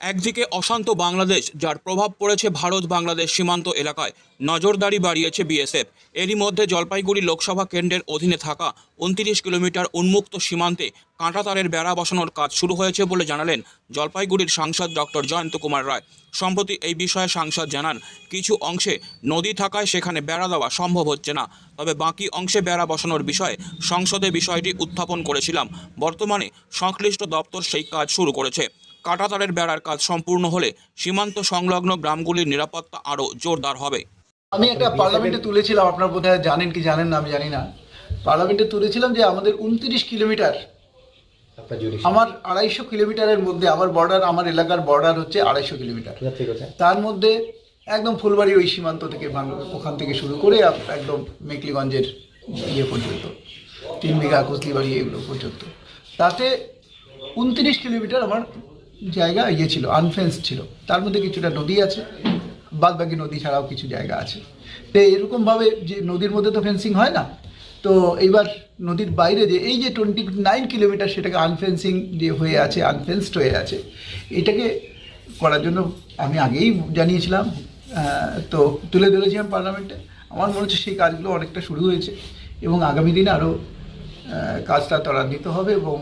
একদিকে অশান্ত বাংলাদেশ, যার প্রভাব পড়েছে ভারত বাংলাদেশ সীমান্ত এলাকায়, নজরদারি বাড়িয়েছে বিএসএফ। এরই মধ্যে জলপাইগুড়ি লোকসভা কেন্দ্রের অধীনে থাকা উনত্রিশ কিলোমিটার উন্মুক্ত সীমান্তে কাঁটাতারের বেড়া বসানোর কাজ শুরু হয়েছে বলে জানালেন জলপাইগুড়ির সাংসদ ডক্টর জয়ন্ত কুমার রায়। সম্প্রতি এই বিষয়ে সাংসদ জানান, কিছু অংশে নদী থাকায় সেখানে বেড়া দেওয়া সম্ভব হচ্ছে না। তবে বাকি অংশে বেড়া বসানোর বিষয়ে সংসদে বিষয়টি উত্থাপন করেছিলাম। বর্তমানে সংশ্লিষ্ট দপ্তর সেই কাজ শুরু করেছে। কাঁটাতারের বেড়ার কাজ সম্পূর্ণ হলে সীমান্ত সংলগ্ন গ্রামগুলির নিরাপত্তা আরও জোরদার হবে। আমি একটা পার্লামেন্টে তুলেছিলাম আপনার বোধহয় জানেন কি জানেন না আমি জানি না। পার্লামেন্টে তুলেছিলাম যে আমাদের উনত্রিশ কিলোমিটার আমার আড়াইশো কিলোমিটারের মধ্যে আমার বর্ডার আমার এলাকার বর্ডার হচ্ছে আড়াইশো কিলোমিটার। তার মধ্যে একদম ফুলবাড়ি ওই সীমান্ত থেকে ওখান থেকে শুরু করে একদম মেকলিগঞ্জের ইয়ে পর্যন্ত তিন বিঘা কুস্তিবাড়ি এগুলো পর্যন্ত। তাতে উনত্রিশ কিলোমিটার আমার জায়গা ইয়ে ছিল আনফেন্স ছিল। তার মধ্যে কিছুটা নদী আছে বাদ বাকি নদী ছাড়াও কিছু জায়গা আছে। তো এরকমভাবে যে নদীর মধ্যে তো ফেন্সিং হয় না, তো এইবার নদীর বাইরে যে এই যে টোয়েন্টি নাইন কিলোমিটার সেটাকে আনফেন্সিং যে হয়ে আছে আনফেন্সড হয়ে আছে, এটাকে করার জন্য আমি আগেই জানিয়েছিলাম তো তুলে ধরেছিলাম পার্লামেন্টে। আমার মনে হচ্ছে সেই কাজগুলো অনেকটা শুরু হয়েছে এবং আগামী দিনে আরও কাজটা ত্বরান্বিত হবে এবং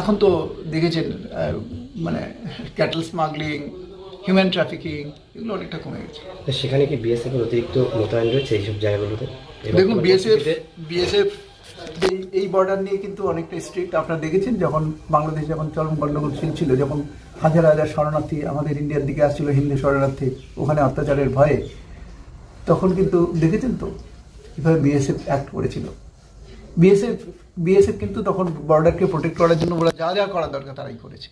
এখন তো দেখেছেন মানে ক্যাটল স্মাগলিং হিউম্যান ট্রাফিকিং এগুলো অনেকটা কমে গেছে। সেখানে কি বিএসএফ এর অতিরিক্ত মোতায়েন রয়েছে এইসব জায়গাগুলোতে? দেখুন বিএসএফ বিএসএফ এই এই বর্ডার নিয়ে কিন্তু অনেকটা স্ট্রিক্ট আপনারা দেখেছেন যখন বাংলাদেশ যখন চরম গণ্ডগোল ছিল যখন হাজার হাজার শরণার্থী আমাদের ইন্ডিয়ার দিকে আসছিল হিন্দু শরণার্থী ওখানে অত্যাচারের ভয়ে তখন কিন্তু দেখেছেন তো কীভাবে বিএসএফ অ্যাক্ট করেছিল। বিএসএফ বিএসএফ কিন্তু তখন বর্ডারকে প্রোটেক্ট করার জন্য ওরা যা যা করা দরকার তারাই করেছে।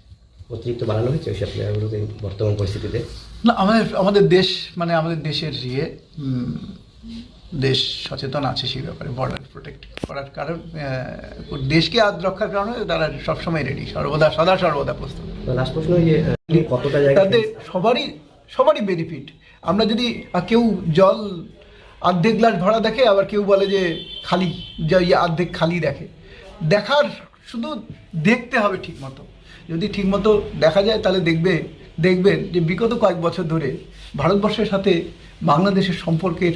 অতিরিক্ত বাড়ানো হয়েছে ওইসব জায়গাগুলোতে বর্তমান পরিস্থিতিতে? না আমাদের আমাদের দেশ মানে আমাদের দেশের ইয়ে দেশ সচেতন আছে সেই ব্যাপারে বর্ডার প্রোটেক্ট করার কারণ দেশকে আদ রক্ষার কারণে তারা সবসময় রেডি সর্বদা সদা সর্বদা প্রস্তুত। লাস্ট প্রশ্ন কতটা জায়গা তাতে সবারই সবারই বেনিফিট আমরা যদি কেউ জল অর্ধেক গ্লাস ভরা দেখে আবার কেউ বলে যে খালি, যে ইয়ে অর্ধেক খালি দেখে। দেখার শুধু দেখতে হবে ঠিক মতো যদি ঠিক মতো দেখা যায়, তাহলে দেখবে, দেখবেন যে বিগত কয়েক বছর ধরে ভারতবর্ষের সাথে বাংলাদেশের সম্পর্কের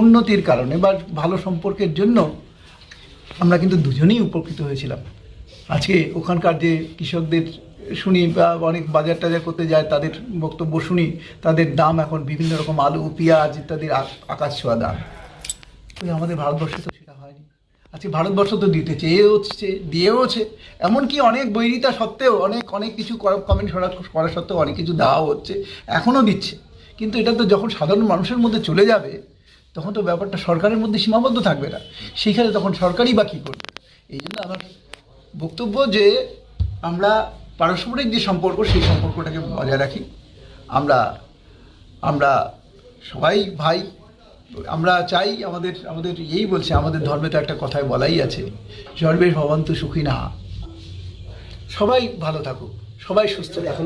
উন্নতির কারণে বা ভালো সম্পর্কের জন্য আমরা কিন্তু দুজনেই উপকৃত হয়েছিলাম। আজকে ওখানকার যে কৃষকদের শুনি বা অনেক বাজার টাজার করতে যায়, তাদের বক্তব্য শুনি, তাদের দাম এখন বিভিন্ন রকম আলু, পেঁয়াজ ইত্যাদির আকাশ ছোঁয়া দাম। আমাদের ভারতবর্ষে আজকে ভারতবর্ষ তো দিতে চেয়ে হচ্ছে দিয়েওছে। এমনকি অনেক বৈরিতা সত্ত্বেও, অনেক অনেক কিছু কমেন্ট করা সত্ত্বেও অনেক কিছু দেওয়াও হচ্ছে এখনও দিচ্ছে। কিন্তু এটা তো যখন সাধারণ মানুষের মধ্যে চলে যাবে, তখন তো ব্যাপারটা সরকারের মধ্যে সীমাবদ্ধ থাকবে না। সেইখানে তখন সরকারই বা কী করবে? এই জন্য আমার বক্তব্য যে আমরা পারস্পরিক যে সম্পর্ক, সেই সম্পর্কটাকে বজায় রাখি। আমরা আমরা সবাই ভাই আমরা চাই আমাদের আমাদের এই বলছে, আমাদের ধর্মে তো একটা কথায় বলাই আছে সর্বের ভবন্ত সুখী না সবাই ভালো থাকুক, সবাই সুস্থ থাকুক।